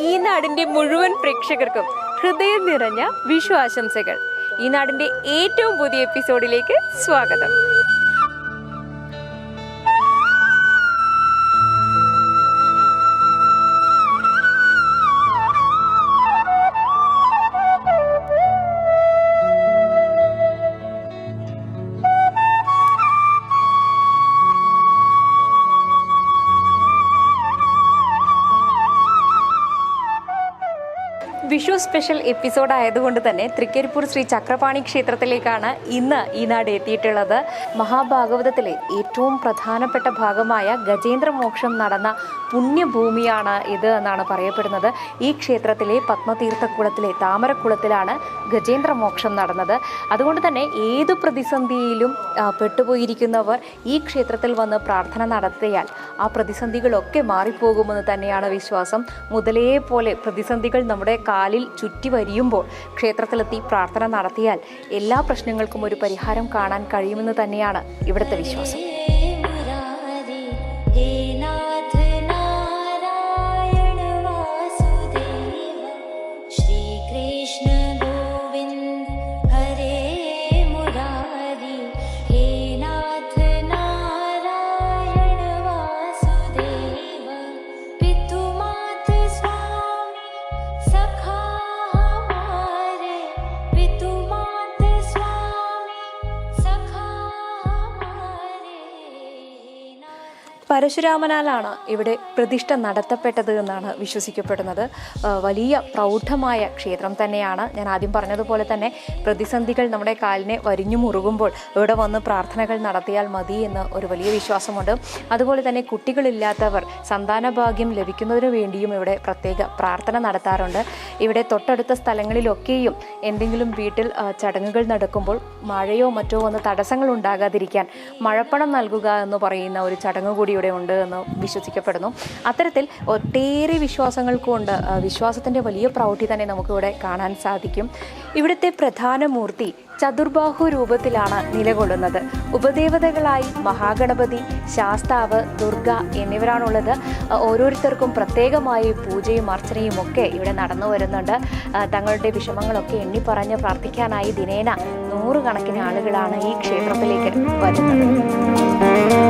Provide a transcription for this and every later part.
ഈ നാടിന്റെ മുഴുവൻ പ്രേക്ഷകർക്കും ഹൃദയം നിറഞ്ഞ വിഷു ആശംസകൾ. ഈ നാടിന്റെ ഏറ്റവും പുതിയ എപ്പിസോഡിലേക്ക് സ്വാഗതം. സ്പെഷ്യൽ എപ്പിസോഡ് ആയതുകൊണ്ട് തന്നെ തൃക്കരിപ്പൂർ ശ്രീ ചക്രപാണി ക്ഷേത്രത്തിലേക്കാണ് ഇന്ന് ഈ നാട് എത്തിയിട്ടുള്ളത്. മഹാഭാഗവതത്തിലെ ഏറ്റവും പ്രധാനപ്പെട്ട ഭാഗമായ ഗജേന്ദ്രമോക്ഷം നടന്ന പുണ്യഭൂമിയാണ് ഇത് എന്നാണ് പറയപ്പെടുന്നത്. ഈ ക്ഷേത്രത്തിലെ പത്മതീർത്ഥക്കുളത്തിലെ താമരക്കുളത്തിലാണ് ഗജേന്ദ്രമോക്ഷം നടന്നത്. അതുകൊണ്ട് തന്നെ ഏത് പ്രതിസന്ധിയിലും പെട്ടുപോയിരിക്കുന്നവർ ഈ ക്ഷേത്രത്തിൽ വന്ന് പ്രാർത്ഥന നടത്തിയാൽ ആ പ്രതിസന്ധികളൊക്കെ മാറിപ്പോകുമെന്ന് തന്നെയാണ് വിശ്വാസം. മുതലേ പോലെ പ്രതിസന്ധികൾ നമ്മുടെ കാലിൽ ചുറ്റി വരിയുമ്പോൾ ക്ഷേത്രത്തിലെത്തി പ്രാർത്ഥന നടത്തിയാൽ എല്ലാ പ്രശ്നങ്ങൾക്കും ഒരു പരിഹാരം കാണാൻ കഴിയുമെന്ന് തന്നെയാണ് ഇവിടുത്തെ വിശ്വാസം. പരശുരാമനാലാണ് ഇവിടെ പ്രതിഷ്ഠ നടത്തപ്പെട്ടത് എന്നാണ് വിശ്വസിക്കപ്പെടുന്നത്. വലിയ പ്രൗഢമായ ക്ഷേത്രം തന്നെയാണ്. ഞാൻ ആദ്യം പറഞ്ഞതുപോലെ തന്നെ പ്രതിസന്ധികൾ നമ്മുടെ കാലിനെ വരിഞ്ഞു മുറുകുമ്പോൾ ഇവിടെ വന്ന് പ്രാർത്ഥനകൾ നടത്തിയാൽ മതി എന്ന് ഒരു വലിയ വിശ്വാസമുണ്ട്. അതുപോലെ തന്നെ കുട്ടികളില്ലാത്തവർ സന്താന ഭാഗ്യം ലഭിക്കുന്നതിന് വേണ്ടിയും ഇവിടെ പ്രത്യേക പ്രാർത്ഥന നടത്താറുണ്ട്. ഇവിടെ തൊട്ടടുത്ത സ്ഥലങ്ങളിലൊക്കെയും എന്തെങ്കിലും വീട്ടിൽ ചടങ്ങുകൾ നടക്കുമ്പോൾ മഴയോ മറ്റോ വന്ന് തടസ്സങ്ങൾ ഉണ്ടാകാതിരിക്കാൻ മഴപ്പണം നൽകുക എന്ന് പറയുന്ന ഒരു ചടങ്ങ് കൂടി ഉണ്ട് എന്ന് വിശ്വസിക്കപ്പെടുന്നു. അത്തരത്തിൽ ഒട്ടേറെ വിശ്വാസങ്ങൾ കൊണ്ട് ആ, വിശ്വാസത്തിന്റെ വലിയ പ്രൗഢി തന്നെ നമുക്കിവിടെ കാണാൻ സാധിക്കും. ഇവിടുത്തെ പ്രധാന മൂർത്തി ചതുർബാഹു രൂപത്തിലാണ് നിലകൊള്ളുന്നത്. ഉപദേവതകളായി മഹാഗണപതി ശാസ്താവ് ദുർഗ എന്നിവരാണുള്ളത്. ഓരോരുത്തർക്കും പ്രത്യേകമായി പൂജയും അർച്ചനയും ഒക്കെ ഇവിടെ നടന്നു വരുന്നുണ്ട്. തങ്ങളുടെ വിഷമങ്ങളൊക്കെ എണ്ണി പറഞ്ഞ് പ്രാർത്ഥിക്കാനായി ദിനേന നൂറുകണക്കിന് ആളുകളാണ് ഈ ക്ഷേത്രത്തിലേക്ക് വരുന്നത്.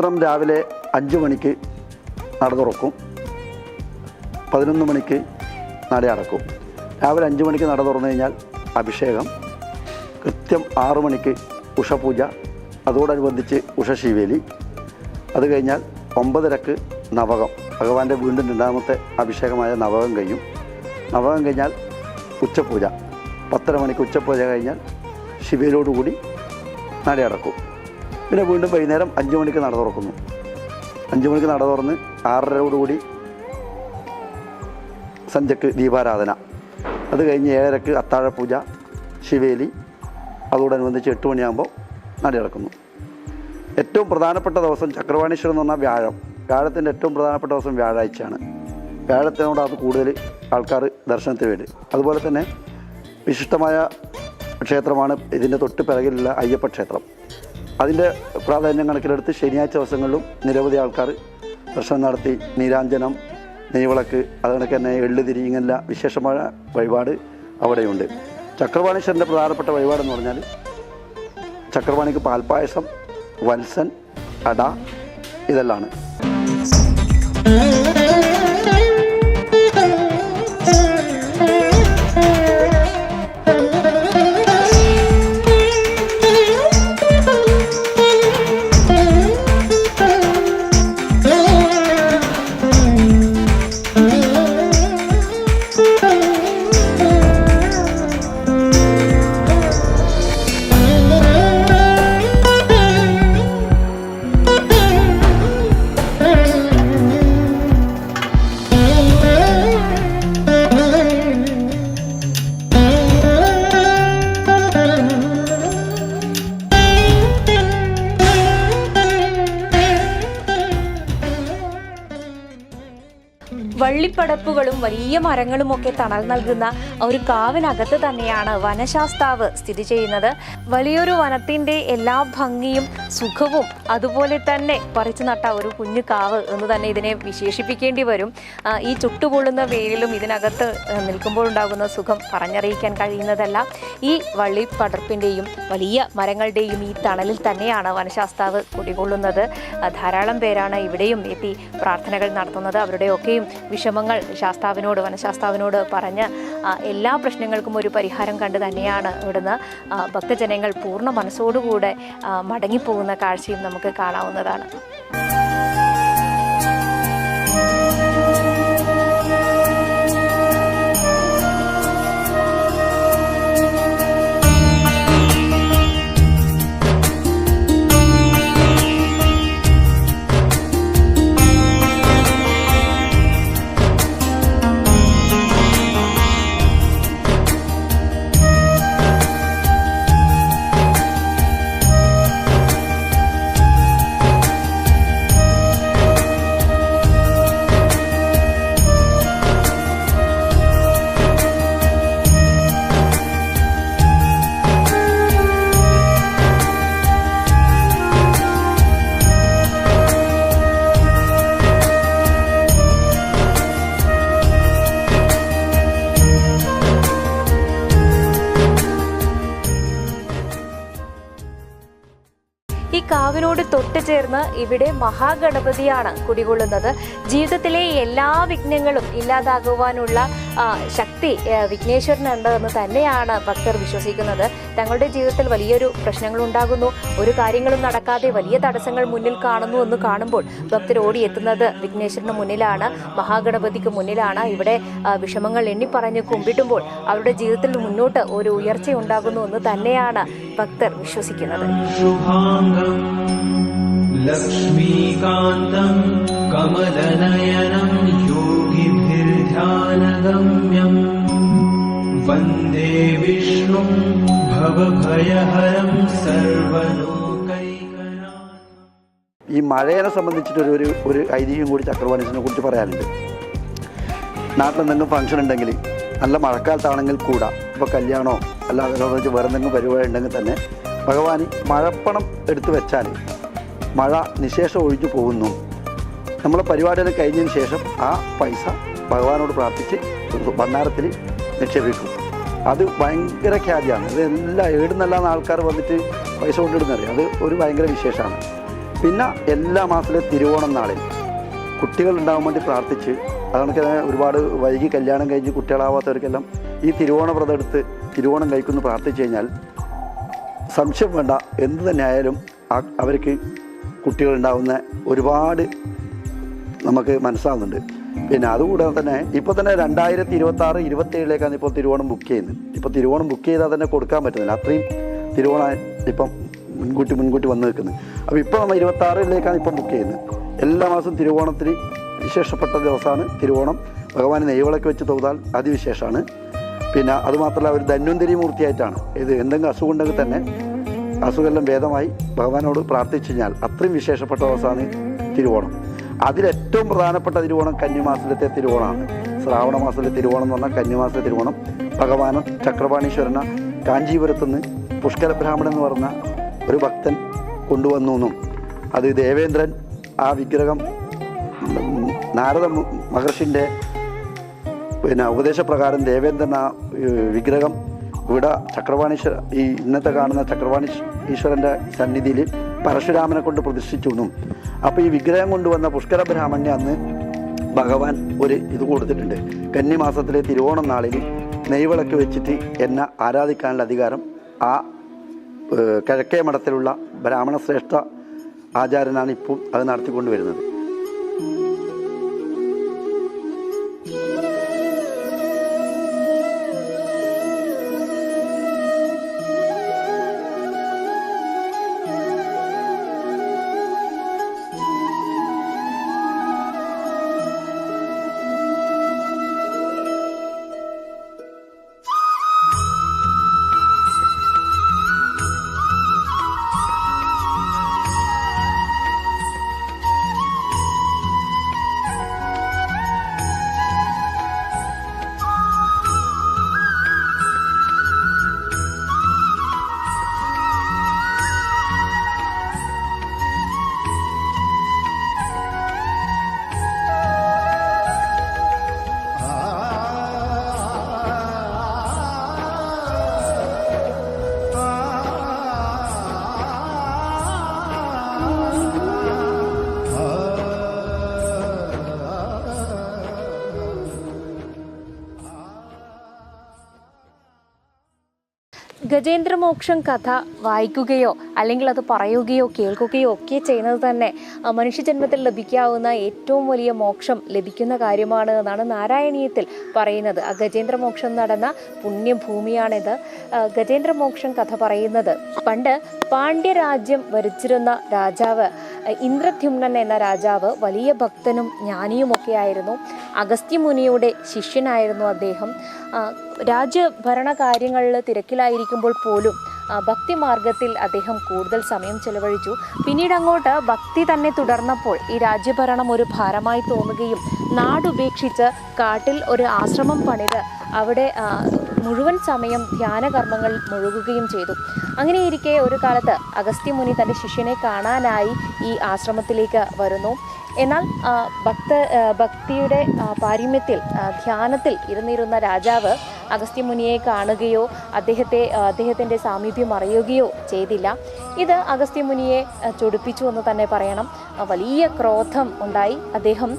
ക്ഷേത്രം രാവിലെ അഞ്ച് മണിക്ക് നട തുറക്കും പതിനൊന്ന് മണിക്ക് നട അടക്കും. രാവിലെ അഞ്ച് മണിക്ക് നട തുറന്നു കഴിഞ്ഞാൽ അഭിഷേകം. കൃത്യം ആറ് മണിക്ക് ഉഷപൂജ. അതോടനുബന്ധിച്ച് ഉഷശിവേലി. അത് കഴിഞ്ഞാൽ ഒമ്പതരക്ക് നവകം. ഭഗവാന്റെ വീണ്ടും രണ്ടാമത്തെ അഭിഷേകമായ നവകം കഴിയും നവകം കഴിഞ്ഞാൽ ഉച്ചപൂജ. പത്തര മണിക്ക് ഉച്ചപൂജ കഴിഞ്ഞാൽ ശിവയിലോടുകൂടി നട അടക്കും പിന്നെ വീണ്ടും വൈകുന്നേരം അഞ്ച് മണിക്ക് നട തുറക്കുന്നു. അഞ്ച് മണിക്ക് നട തുറന്ന് ആറരയോടുകൂടി സന്ധ്യക്ക് ദീപാരാധന. അത് കഴിഞ്ഞ് ഏഴരക്ക് അത്താഴപൂജ ശിവേലി അതോടനുബന്ധിച്ച് എട്ട് മണിയാകുമ്പോൾ നട ഇറക്കുന്നു ഏറ്റവും പ്രധാനപ്പെട്ട ദിവസം ചക്രവാണീശ്വരം എന്ന് പറഞ്ഞാൽ വ്യാഴം. വ്യാഴത്തിന്റെ ഏറ്റവും പ്രധാനപ്പെട്ട ദിവസം വ്യാഴാഴ്ചയാണ്. അത് കൂടുതൽ ആൾക്കാർ ദർശനത്തിന് വേണ്ടി അതുപോലെ തന്നെ വിശിഷ്ടമായ ക്ഷേത്രമാണ് ഇതിന്റെ തൊട്ട് പിറകിലുള്ള അയ്യപ്പ ക്ഷേത്രം. അതിന്റെ പ്രാധാന്യം കണക്കിലെടുത്ത് ശനിയാഴ്ച ദിവസങ്ങളിലും നിരവധി ആൾക്കാർ ദർശനം നടത്തി നീരാഞ്ജനം നെയ്വിളക്ക് അത് കണക്ക് തന്നെ എള്ളുതിരി ഇങ്ങനെയുള്ള വിശേഷമായ വഴിപാട് അവിടെയുണ്ട്. ചക്രവാണീശ്വരന്റെ പ്രധാനപ്പെട്ട വഴിപാടെന്ന് പറഞ്ഞാൽ ചക്രവാണിക്ക് പാൽപ്പായസം വത്സൻ അട ഇതെല്ലാമാണ്. വള്ളിപ്പടപ്പുകളും വലിയ മരങ്ങളും ഒക്കെ തണൽ നൽകുന്ന ഒരു കാവിനകത്ത് തന്നെയാണ് വനശാസ്താവ് സ്ഥിതി ചെയ്യുന്നത്. വലിയൊരു വനത്തിന്റെ എല്ലാ ഭംഗിയും സുഖവും അതുപോലെ തന്നെ പറിച്ചു നട്ട ഒരു കുഞ്ഞു കാവ് എന്ന് തന്നെ ഇതിനെ വിശേഷിപ്പിക്കേണ്ടി വരും. ഈ ചുട്ടുപൊള്ളുന്ന വെയിലും ഇതിനകത്ത് നിൽക്കുമ്പോഴുണ്ടാകുന്ന സുഖം പറഞ്ഞറിയിക്കാൻ കഴിയുന്നതല്ല. ഈ വള്ളിപ്പടർപ്പിന്റെയും വലിയ മരങ്ങളുടെയും ഈ തണലിൽ തന്നെയാണ് വനശാസ്താവ് കുടികൊള്ളുന്നത്. ധാരാളം പേരാണ് ഇവിടെയും എത്തി പ്രാർത്ഥനകൾ നടത്തുന്നത്. അവരുടെയൊക്കെയും വിഷമങ്ങൾ ശാസ്താവിനോട് വനശാസ്താവിനോട് പറഞ്ഞ് എല്ലാ പ്രശ്നങ്ങൾക്കും ഒരു പരിഹാരം കണ്ട് തന്നെയാണ് ഇവിടുന്ന് ഭക്തജനങ്ങൾ പൂർണ മനസ്സോടുകൂടെ മടങ്ങിപ്പോകുന്ന കാഴ്ചയും നമുക്ക് കാണാവുന്നതാണ്. ഇവിടെ മഹാഗണപതിയാണ് കുടികൊള്ളുന്നത്. ജീവിതത്തിലെ എല്ലാ വിഘ്നങ്ങളും ഇല്ലാതാകുവാനുള്ള ശക്തി വിഘ്നേശ്വരനുണ്ട് എന്ന് തന്നെയാണ് ഭക്തർ വിശ്വസിക്കുന്നത്. തങ്ങളുടെ ജീവിതത്തിൽ വലിയൊരു പ്രശ്നങ്ങൾ ഉണ്ടാകുന്നു ഒരു കാര്യങ്ങളും നടക്കാതെ വലിയ തടസ്സങ്ങൾ മുന്നിൽ കാണുന്നു എന്ന് കാണുമ്പോൾ ഭക്തർ ഓടിയെത്തുന്നത് വിഘ്നേശ്വരന് മുന്നിലാണ് മഹാഗണപതിക്ക് മുന്നിലാണ്. ഇവിടെ വിഷമങ്ങൾ എണ്ണിപ്പറഞ്ഞ് കുമ്പിട്ടുമ്പോൾ അവരുടെ ജീവിതത്തിൽ മുന്നോട്ട് ഒരു ഉയർച്ച ഉണ്ടാകുന്നു എന്ന് തന്നെയാണ് ഭക്തർ വിശ്വസിക്കുന്നത്. लक्ष्मीकान्तम् कमलनयनम् योगिभिर्ध्यानगम्यम् वन्दे विष्णुम् भवभयहरम् सर्वलोकैकनाथम् ഈ മഴയെ സംബന്ധിച്ചിട്ടൊരു ഒരു ഒരു ഐതിഹ്യം കൂടി ചക്രവാണീസിനെ കുറിച്ച് പറയാനുണ്ട് നാട്ടിൽ എന്തെങ്കിലും ഫംഗ്ഷൻ ഉണ്ടെങ്കിൽ നല്ല മഴക്കാലത്താണെങ്കിൽ കൂടാ ഇപ്പോൾ കല്യാണമോ അല്ലാതെ വെച്ച് വേറെ എന്തെങ്കിലും പരിപാടി ഉണ്ടെങ്കിൽ തന്നെ ഭഗവാൻ മഴപ്പണം എടുത്തു വെച്ചാൽ മഴ നിശേഷം ഒഴിഞ്ഞു പോകുന്നു. നമ്മളെ പരിപാടിയെല്ലാം കഴിഞ്ഞതിന് ശേഷം ആ പൈസ ഭഗവാനോട് പ്രാർത്ഥിച്ച് ഭണ്ഡാരത്തിൽ നിക്ഷേപിക്കും. അത് ഭയങ്കര ഖ്യാതിയാണ്. ഇതെല്ലാം എല്ലാ ഏടുന്നെല്ലാം ആൾക്കാർ വന്നിട്ട് പൈസ കൊണ്ടിടുന്നറിയാം അത് ഒരു ഭയങ്കര വിശേഷമാണ്. പിന്നെ എല്ലാ മാസത്തിലെ തിരുവോണം നാളിൽ കുട്ടികൾ ഉണ്ടാകാൻ വേണ്ടി പ്രാർത്ഥിച്ച് അതുകൊണ്ട് ഒരുപാട് വൈകി കല്യാണം കഴിഞ്ഞ് കുട്ടികളാവാത്തവർക്കെല്ലാം ഈ തിരുവോണ വ്രതം എടുത്ത് തിരുവോണം കഴിക്കുന്നു പ്രാർത്ഥിച്ചു കഴിഞ്ഞാൽ സംശയം വേണ്ട. എന്ത് തന്നെ ആയാലും അവർക്ക് കുട്ടികളുണ്ടാവുന്ന ഒരുപാട് നമുക്ക് മനസ്സിലാവുന്നുണ്ട്. പിന്നെ അതുകൂടാതെ തന്നെ ഇപ്പോൾ തന്നെ രണ്ടായിരത്തി ഇരുപത്തി ആറ് ഇരുപത്തി ഏഴിലേക്കാണ് ഇപ്പോൾ തിരുവോണം ബുക്ക് ചെയ്യുന്നത്. ഇപ്പോൾ തിരുവോണം ബുക്ക് ചെയ്താൽ തന്നെ കൊടുക്കാൻ പറ്റുന്നില്ല. അത്രയും തിരുവോണം ഇപ്പം മുൻകൂട്ടി മുൻകൂട്ടി വന്നു നിൽക്കുന്നത്. അപ്പോൾ ഇപ്പോൾ നമ്മൾ ഇരുപത്തി ആറിലേക്കാണ് ഇപ്പം ബുക്ക് ചെയ്യുന്നത്. എല്ലാ മാസവും തിരുവോണത്തിന് വിശേഷപ്പെട്ട ദിവസമാണ് തിരുവോണം. ഭഗവാൻ നെയ്വളൊക്കെ വെച്ച് തൊഴുതാൽ അതിവിശേഷമാണ്. പിന്നെ അതുമാത്രമല്ല ഒരു ധന്വന്തരി മൂർത്തിയായിട്ടാണ്. ഇത് എന്തെങ്കിലും അസുഖം ഉണ്ടെങ്കിൽ തന്നെ അസുഖമെല്ലാം ഭേദമായി ഭഗവാനോട് പ്രാർത്ഥിച്ചു കഴിഞ്ഞാൽ അത്രയും വിശേഷപ്പെട്ട ദിവസമാണ് തിരുവോണം. അതിലേറ്റവും പ്രധാനപ്പെട്ട തിരുവോണം കന്നിമാസത്തിലത്തെ തിരുവോണമാണ്. ശ്രാവണ മാസത്തിലെ തിരുവോണം എന്ന് പറഞ്ഞാൽ കന്നിമാസത്തിലെ തിരുവോണം. ഭഗവാനും ചക്രപാണീശ്വരന കാഞ്ചീപുരത്തു നിന്ന് പുഷ്കര ബ്രാഹ്മണൻ എന്ന് പറഞ്ഞ ഒരു ഭക്തൻ കൊണ്ടുവന്നു എന്നും അത് ദേവേന്ദ്രൻ ആ വിഗ്രഹം നാരദ മഹർഷിന്റെ പിന്നെ ഉപദേശപ്രകാരം ദേവേന്ദ്രൻ ആ വിഗ്രഹം ഇവിടെ ചക്രവാണീശ്വര ഈ ഇന്നത്തെ കാണുന്ന ചക്രവാണി ഈശ്വരന്റെ സന്നിധിയിൽ പരശുരാമനെ കൊണ്ട് പ്രതിഷ്ഠിച്ചു അപ്പോൾ ഈ വിഗ്രഹം കൊണ്ടുവന്ന പുഷ്കര ബ്രാഹ്മണ്യ അന്ന് ഭഗവാൻ ഒരു ഇത് കൊടുത്തിട്ടുണ്ട്. കന്നിമാസത്തിലെ തിരുവോണം നാളിൽ നെയ്വിളക്ക് വെച്ചിട്ട് എന്നെ ആരാധിക്കാനുള്ള അധികാരം ആ കിഴക്കേ മഠത്തിലുള്ള ബ്രാഹ്മണ ശ്രേഷ്ഠ ആചാര്യനാണ് ഇപ്പോൾ അത് നടത്തിക്കൊണ്ട് ഗജേന്ദ്രമോക്ഷം കഥ വായിക്കുകയോ അല്ലെങ്കിൽ അത് പറയുകയോ കേൾക്കുകയോ ഒക്കെ ചെയ്യുന്നത് തന്നെ മനുഷ്യജന്മത്തിൽ ലഭിക്കാവുന്ന ഏറ്റവും വലിയ മോക്ഷം ലഭിക്കുന്ന കാര്യമാണ് എന്നാണ് നാരായണീയത്തിൽ പറയുന്നത്. ഗജേന്ദ്രമോക്ഷം നടന്ന പുണ്യഭൂമിയാണിത്. ഗജേന്ദ്രമോക്ഷം കഥ പറയുന്നത് പണ്ട് പാണ്ഡ്യരാജ്യം ഭരിച്ചിരുന്ന രാജാവ് ഇന്ദ്രദ്യുമ്നൻ എന്ന രാജാവ് വലിയ ഭക്തനും ജ്ഞാനിയുമൊക്കെ ആയിരുന്നു. അഗസ്ത്യമുനിയുടെ ശിഷ്യനായിരുന്നു അദ്ദേഹം. രാജ്യഭരണ കാര്യങ്ങളിൽ തിരക്കിലായിരിക്കുമ്പോൾ പോലും ഭക്തിമാർഗത്തിൽ അദ്ദേഹം കൂടുതൽ സമയം ചെലവഴിച്ചു. പിന്നീട് അങ്ങോട്ട് ഭക്തി തന്നെ തുടർന്നപ്പോൾ ഈ രാജ്യഭരണം ഒരു ഭാരമായി തോന്നുകയും നാടുപേക്ഷിച്ച് കാട്ടിൽ ഒരു ആശ്രമം പണിത് അവിടെ മുഴുവൻ സമയം ധ്യാനകർമ്മങ്ങൾ മുഴുകുകയും ചെയ്തു. അങ്ങനെയിരിക്കെ ഒരു കാലത്ത് അഗസ്ത്യമുനി തന്റെ ശിഷ്യനെ കാണാനായി ഈ ആശ്രമത്തിലേക്ക് വരുന്നു. എന്നാൽ ഭക്ത ഭക്തിയുടെ പാരിമ്യത്തിൽ ധ്യാനത്തിൽ ഇരുന്നിരുന്ന രാജാവ് അഗസ്ത്യമുനിയെ കാണുകയോ അദ്ദേഹത്തെ അദ്ദേഹത്തിന്റെ സാമീപ്യം അറിയുകയോ ചെയ്തില്ല. ഇത് അഗസ്ത്യമുനിയെ ചൊടിപ്പിച്ചു എന്ന് തന്നെ പറയണം. വലിയ ക്രോധം ഉണ്ടായി. അദ്ദേഹം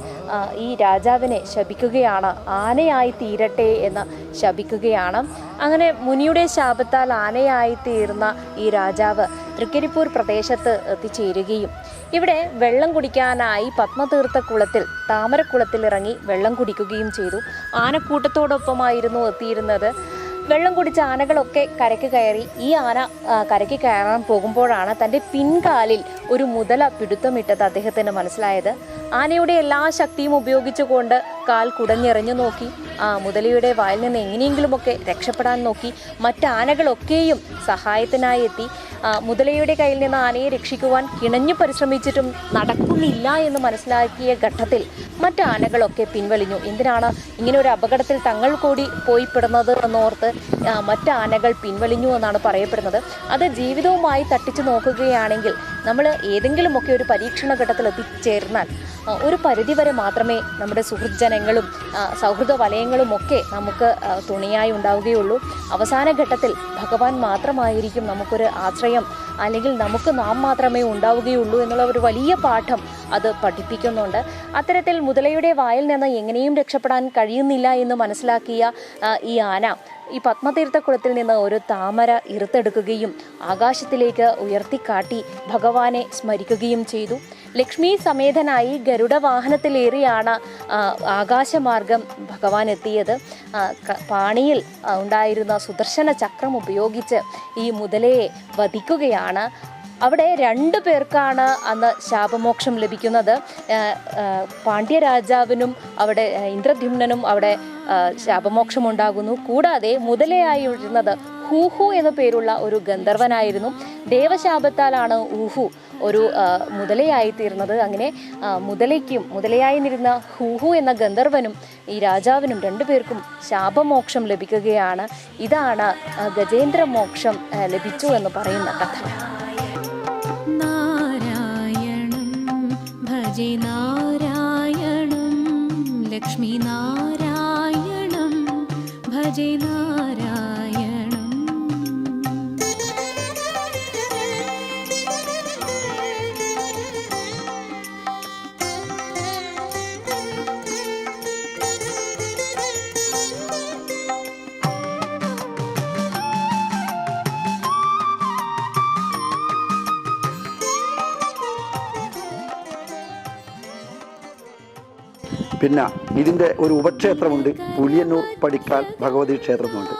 ഈ രാജാവിനെ ശപിക്കുകയാണ്. ആനയായി തീരട്ടെ എന്ന് ശപിക്കുകയാണ്. അങ്ങനെ മുനിയുടെ ശാപത്താൽ ആനയായി തീർന്ന ഈ രാജാവ് തൃക്കരിപ്പൂർ പ്രദേശത്ത് എത്തിച്ചേരുകയും ഇവിടെ വെള്ളം കുടിക്കാനായി പത്മതീർത്ഥ കുളത്തിൽ താമരക്കുളത്തിൽ ഇറങ്ങി വെള്ളം കുടിക്കുകയും ചെയ്തു. ആനക്കൂട്ടത്തോടൊപ്പമായിരുന്നു എത്തിയിരുന്നത്. വെള്ളം കുടിച്ച ആനകളൊക്കെ കരയ്ക്ക് കയറി ഈ ആന കരയ്ക്ക് കയറാൻ പോകുമ്പോഴാണ് തന്റെ പിൻകാലിൽ ഒരു മുതല പിടുത്തമിട്ടത് അദ്ദേഹത്തിന് മനസ്സിലായത്. ആനയുടെ എല്ലാ ശക്തിയും ഉപയോഗിച്ചുകൊണ്ട് കാൽ കുടഞ്ഞെറിഞ്ഞു നോക്കി. ആ മുതലയുടെ വായിൽ നിന്ന് എങ്ങനെയെങ്കിലുമൊക്കെ രക്ഷപ്പെടാൻ നോക്കി. മറ്റാനകളൊക്കെയും സഹായത്തിനായി എത്തി. മുതലയുടെ കയ്യിൽ നിന്ന് ആനയെ രക്ഷിക്കുവാൻ കിണഞ്ഞു പരിശ്രമിച്ചിട്ടും നടക്കുന്നില്ല എന്ന് മനസ്സിലാക്കിയ ഘട്ടത്തിൽ മറ്റ് ആനകളൊക്കെ പിൻവലിഞ്ഞു. എന്തിനാണ് ഇങ്ങനെ ഒരു അപകടത്തിൽ തങ്ങൾ കൂടി പോയിപ്പെടുന്നത് എന്നോർത്ത് ആനകൾ പിൻവലിഞ്ഞു എന്നാണ് പറയപ്പെടുന്നത്. അത് ജീവിതവുമായി തട്ടിച്ചു നോക്കുകയാണെങ്കിൽ നമ്മൾ ഏതെങ്കിലുമൊക്കെ ഒരു പരീക്ഷണ ഘട്ടത്തിൽ എത്തിച്ചേർന്നാൽ ഒരു പരിധിവരെ മാത്രമേ നമ്മുടെ സുഹൃജനങ്ങളും ആ, സൗഹൃദ വലയങ്ങളും ഒക്കെ നമുക്ക് തുണയായി ഉണ്ടാവുകയുള്ളൂ. അവസാന ഘട്ടത്തിൽ ഭഗവാൻ മാത്രമായിരിക്കും നമുക്കൊരു ആശ്രയം അല്ലെങ്കിൽ നമുക്ക് നാം മാത്രമേ ഉണ്ടാവുകയുള്ളൂ എന്നുള്ള ഒരു വലിയ പാഠം അത് പഠിപ്പിക്കുന്നുണ്ട്. അത്തരത്തിൽ മുതലയുടെ വായിൽ നിന്ന് എങ്ങനെയും രക്ഷപ്പെടാൻ കഴിയുന്നില്ല എന്ന് മനസ്സിലാക്കിയ ഈ ആന ഈ പത്മതീർത്ഥക്കുളത്തിൽ നിന്ന് ഒരു താമര ഇറുത്തെടുക്കുകയും ആകാശത്തിലേക്ക് ഉയർത്തിക്കാട്ടി ഭഗവാനെ സ്മരിക്കുകയും ചെയ്തു. ലക്ഷ്മി സമേതനായി ഗരുഡ വാഹനത്തിലേറിയാണ് ആകാശമാർഗം ഭഗവാൻ എത്തിയത്. പാണിയിൽ ഉണ്ടായിരുന്ന സുദർശന ചക്രം ഉപയോഗിച്ച് ഈ മുതലയെ വധിക്കുകയാണ്. അവിടെ രണ്ടു പേർക്കാണ് അന്ന് ശാപമോക്ഷം ലഭിക്കുന്നത്. പാണ്ഡ്യരാജാവിനും അവിടെ ഇന്ദ്രദ്യുമ്നനും അവിടെ ശാപമോക്ഷം ഉണ്ടാകുന്നു കൂടാതെ മുതലയായി ഉഴുന്നത് ഹൂഹു എന്ന പേരുള്ള ഒരു ഗന്ധർവനായിരുന്നു. ദേവശാപത്താലാണ് ഊഹു ഒരു ആ, മുതലയായി തീർന്നത് അങ്ങനെ മുതലയ്ക്കും മുതലയായി നിരുന്ന ഹൂഹു എന്ന ഗന്ധർവനും ഈ രാജാവിനും രണ്ടുപേർക്കും ശാപമോക്ഷം ലഭിക്കുകയാണ്. ഇതാണ് ഗജേന്ദ്ര മോക്ഷം ലഭിച്ചു എന്ന് പറയുന്ന കഥ. നാരായണം ഭജെ ലക്ഷ്മി നാരായണം ഭജ നാരായണം പിന്നെ ഇതിന്റെ ഒരു ഉപക്ഷേത്രമുണ്ട്. പുലിയന്നൂർ പടിക്കാൽ ഭഗവതി ക്ഷേത്രമുണ്ട്.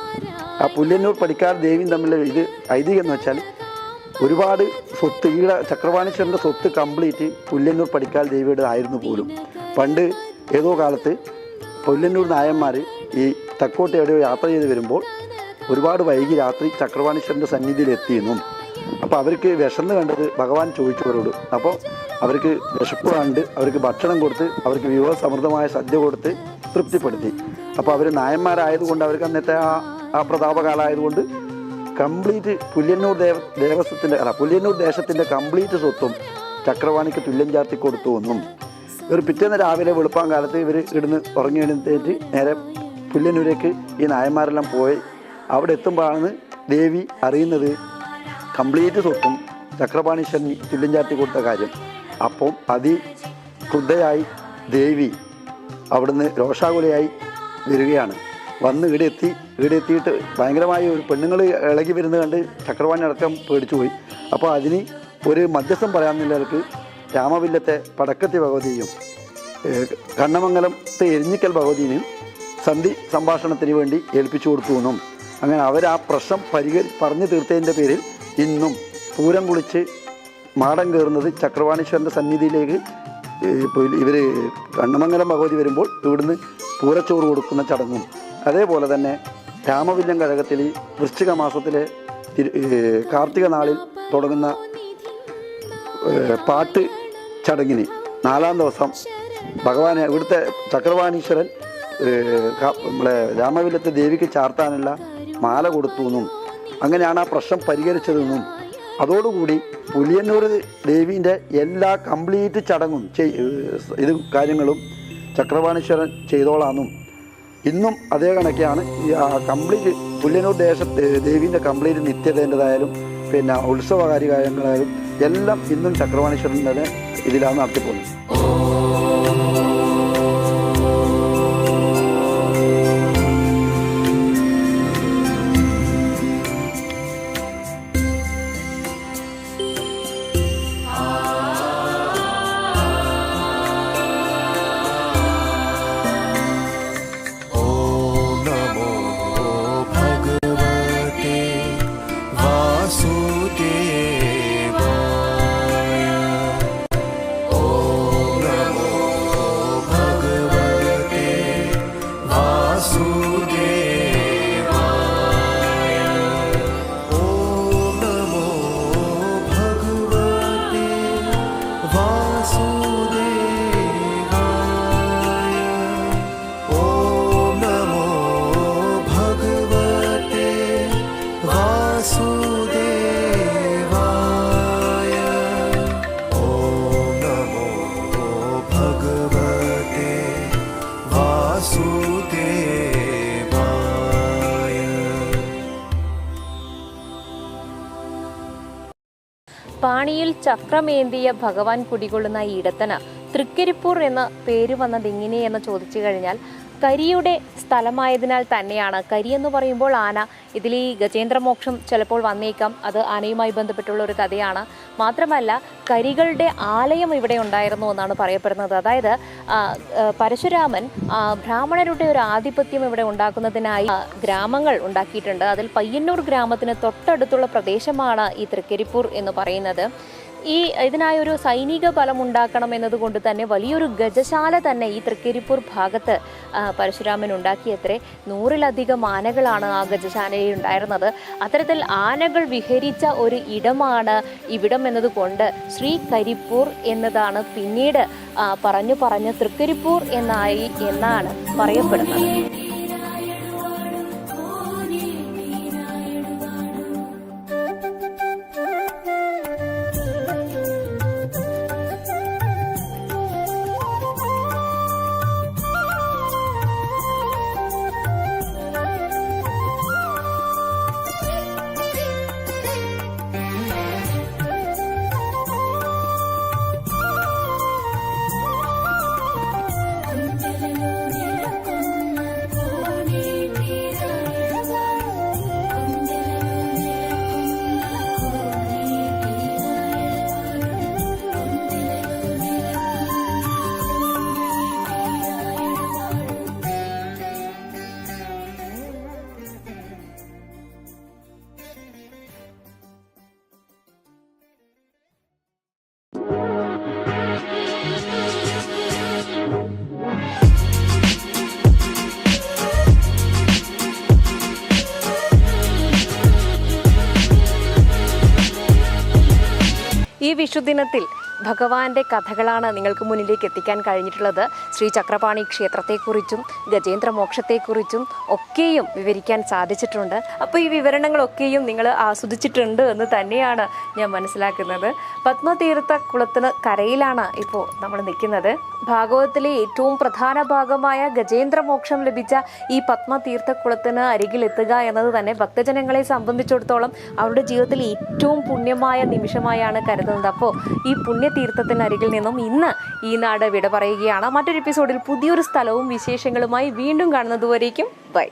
ആ പുലിയന്നൂർ പടിക്കാൽ ദേവിയും തമ്മിൽ ഇത് ഐതിഹ്യം എന്ന് വെച്ചാൽ ഒരുപാട് സ്വത്ത് ഈട ചക്രവാണീശ്വരന്റെ സ്വത്ത് കംപ്ലീറ്റ് പുല്ലന്നൂർ പടിക്കാൽ ദേവിയുടെ ആയിരുന്നു പോലും. പണ്ട് ഏതോ കാലത്ത് പുല്ലന്നൂർ നായന്മാർ ഈ തെക്കോട്ട് എവിടെയോ യാത്ര ചെയ്ത് വരുമ്പോൾ ഒരുപാട് വൈകി രാത്രി ചക്രവാണീശ്വരന്റെ സന്നിധിയിൽ എത്തിയെന്നും. അപ്പോൾ അവർക്ക് വിശന്ന് കണ്ടത് ഭഗവാൻ ചോദിച്ചവരോട്. അപ്പോൾ അവർക്ക് വിശപ്പ് കണ്ട് അവർക്ക് ഭക്ഷണം കൊടുത്ത് അവർക്ക് വിഭവസമൃദ്ധമായ സദ്യ കൊടുത്ത് തൃപ്തിപ്പെടുത്തി. അപ്പോൾ അവർ നായന്മാരായതുകൊണ്ട് അവർക്ക് അന്നത്തെ ആ ആ പ്രതാപകാലമായതുകൊണ്ട് കംപ്ലീറ്റ് പുല്യന്നൂർ ദേവ ദേവസ്വത്തിന്റെ അല്ല പുല്യന്നൂർ ദേശത്തിന്റെ കംപ്ലീറ്റ് സ്വത്തും ചക്രവാണിക്ക് തുല്യം ചാർത്തി കൊടുത്തു എന്നും. ഇവർ പിറ്റേന്ന് രാവിലെ വെളുപ്പാൻ കാലത്ത് ഇവർ ഇടുന്ന് ഉറങ്ങി എഴുന്നേറ്റ് നേരെ പുല്യന്നൂരേക്ക് ഈ നായന്മാരെല്ലാം പോയി. അവിടെ എത്തുമ്പോഴാണ് ദേവി അറിയുന്നത് കംപ്ലീറ്റ് സ്വത്തും ചക്രപാണീശ്വരൻ തുല്യം ചാർത്തി കൊടുത്ത കാര്യം. അപ്പം അതി ക്രുദ്ധയായി ദേവി അവിടുന്ന് രോഷാകുലയായി വരികയാണ്. വന്ന് ഈടെത്തി എത്തി ഭയങ്കരമായി ഒരു പെണ്ണുങ്ങൾ ഇളകി വരുന്നത് കണ്ട് ചക്രവാണി അടക്കം പേടിച്ചു പോയി. അപ്പോൾ അതിന് ഒരു മധ്യസ്ഥം പറയാമെന്നുള്ളവർക്ക് രാമവില്ലത്തെ പടക്കത്തി ഭഗവതിയും കണ്ണമംഗലം കണ്ണമംഗലത്തെ എരിഞ്ഞിക്കൽ ഭഗവതിയും സന്ധി സംഭാഷണത്തിന് വേണ്ടി ഏൽപ്പിച്ചു കൊടുത്തു എന്നും. അങ്ങനെ അവർ ആ പ്രശ്നം പരിഹരി പറഞ്ഞു തീർത്തതിന്റെ പേരിൽ ഇന്നും പൂരം കുളിച്ച് മാടം കയറുന്നത് ചക്രവാണീശ്വരന്റെ സന്നിധിയിലേക്ക് ഇവർ കണ്ണമംഗലം ഭഗവതി വരുമ്പോൾ ഇവിടുന്ന് പൂരച്ചോറ് കൊടുക്കുന്ന ചടങ്ങും. അതേപോലെ തന്നെ രാമവില്ലം കഴകത്തിൽ വൃശ്ചിക മാസത്തിലെ കാർത്തിക നാളിൽ തുടങ്ങുന്ന പാട്ട് ചടങ്ങിന് നാലാം ദിവസം ഭഗവാൻ ഇവിടുത്തെ ചക്രവാണീശ്വരൻ നമ്മളെ രാമവില്ലത്തെ ദേവിക്ക് ചാർത്താനുള്ള മാല കൊടുത്തു എന്നും അങ്ങനെയാണ് ആ പ്രശ്നം പരിഹരിച്ചതെന്നും അതോടുകൂടി പുലിയന്നൂർ ദേവീന്റെ എല്ലാ കംപ്ലീറ്റ് ചടങ്ങും ഇത് കാര്യങ്ങളും ചക്രവാണീശ്വരൻ ചെയ്തോളാന്നും ഇന്നും അതേ കണക്കെയാണ് കംപ്ലീറ്റ് പുല്യന്നൂർ ദേശ ദേവീന്റെ കംപ്ലീറ്റ് നിത്യതേന്റെതായാലും പിന്നെ ഉത്സവകാര്യ കാര്യങ്ങളായാലും എല്ലാം ഇന്നും ചക്രവാണീശ്വരന്റെ ഇതിലാണ് നടത്തിപ്പോകുന്നത് ചക്രമേന്തിയ ഭഗവാൻ കുടികൊള്ളുന്ന ഇടത്തന തൃക്കരിപ്പൂർ എന്ന പേര് വന്നത് എങ്ങനെയെന്ന് ചോദിച്ചു കഴിഞ്ഞാൽ കരിയുടെ സ്ഥലമായതിനാൽ തന്നെയാണ്. കരി എന്ന് പറയുമ്പോൾ ആന. ഇതിൽ ഈ ഗജേന്ദ്രമോക്ഷം ചിലപ്പോൾ വന്നേക്കാം. അത് ആനയുമായി ബന്ധപ്പെട്ടുള്ള ഒരു കഥയാണ്. മാത്രമല്ല കരികളുടെ ആലയം ഇവിടെ ഉണ്ടായിരുന്നു എന്നാണ് പറയപ്പെടുന്നത്. അതായത് പരശുരാമൻ ബ്രാഹ്മണരുടെ ഒരു ആധിപത്യം ഇവിടെ ഉണ്ടാക്കുന്നതിനായി ഗ്രാമങ്ങൾ ഉണ്ടാക്കിയിട്ടുണ്ട്. അതിൽ പയ്യന്നൂർ ഗ്രാമത്തിന് തൊട്ടടുത്തുള്ള പ്രദേശമാണ് ഈ തൃക്കരിപ്പൂർ എന്ന് പറയുന്നത്. ഈ ഇതിനായി ഒരു സൈനിക ബലം ഉണ്ടാക്കണം എന്നതുകൊണ്ട് തന്നെ വലിയൊരു ഗജശാല തന്നെ ഈ തൃക്കരിപ്പൂർ ഭാഗത്ത് പരശുരാമൻ ഉണ്ടാക്കിയത്രേ. നൂറിലധികം ആനകളാണ് ആ ഗജശാലയിൽ ഉണ്ടായിരുന്നത്. അത്തരത്തിൽ ആനകൾ വിഹരിച്ച ഒരു ഇടമാണ് ഇവിടം എന്നതുകൊണ്ട് ശ്രീ കരിപ്പൂർ എന്നതാണ് പിന്നീട് പറഞ്ഞു പറഞ്ഞ് തൃക്കരിപ്പൂർ എന്നായി എന്നാണ് പറയപ്പെടുന്നത്. ഈ വിഷുദിനത്തിൽ ഭഗവാന്റെ കഥകളാണ് നിങ്ങൾക്ക് മുന്നിലേക്ക് എത്തിക്കാൻ കഴിഞ്ഞിട്ടുള്ളത്. ശ്രീ ചക്രപാണി ക്ഷേത്രത്തെക്കുറിച്ചും ഗജേന്ദ്രമോക്ഷത്തെക്കുറിച്ചും ഒക്കെയും വിവരിക്കാൻ സാധിച്ചിട്ടുണ്ട്. അപ്പോൾ ഈ വിവരണങ്ങളൊക്കെയും നിങ്ങൾ ആസ്വദിച്ചിട്ടുണ്ട് എന്ന് തന്നെയാണ് ഞാൻ മനസ്സിലാക്കുന്നത്. പത്മതീർത്ഥ കുളത്തിന് കരയിലാണ് ഇപ്പോൾ നമ്മൾ നിൽക്കുന്നത്. ഭാഗവതത്തിലെ ഏറ്റവും പ്രധാന ഭാഗമായ ഗജേന്ദ്രമോക്ഷം ലഭിച്ച ഈ പത്മതീർത്ഥ കുളത്തിന് അരികിലെത്തുക എന്നത് തന്നെ ഭക്തജനങ്ങളെ സംബന്ധിച്ചിടത്തോളം അവരുടെ ജീവിതത്തിൽ ഏറ്റവും പുണ്യമായ നിമിഷമായാണ് കരുതുന്നത്. അപ്പോൾ ഈ പുണ്യതീർത്ഥത്തിനരികിൽ നിന്നും ഇന്ന് ഈ നാട് വിട പറയുകയാണ്. മറ്റൊരു എപ്പിസോഡിൽ പുതിയൊരു സ്ഥലവും വിശേഷങ്ങളുമായി വീണ്ടും കാണുന്നതുവരേക്കും. ബൈ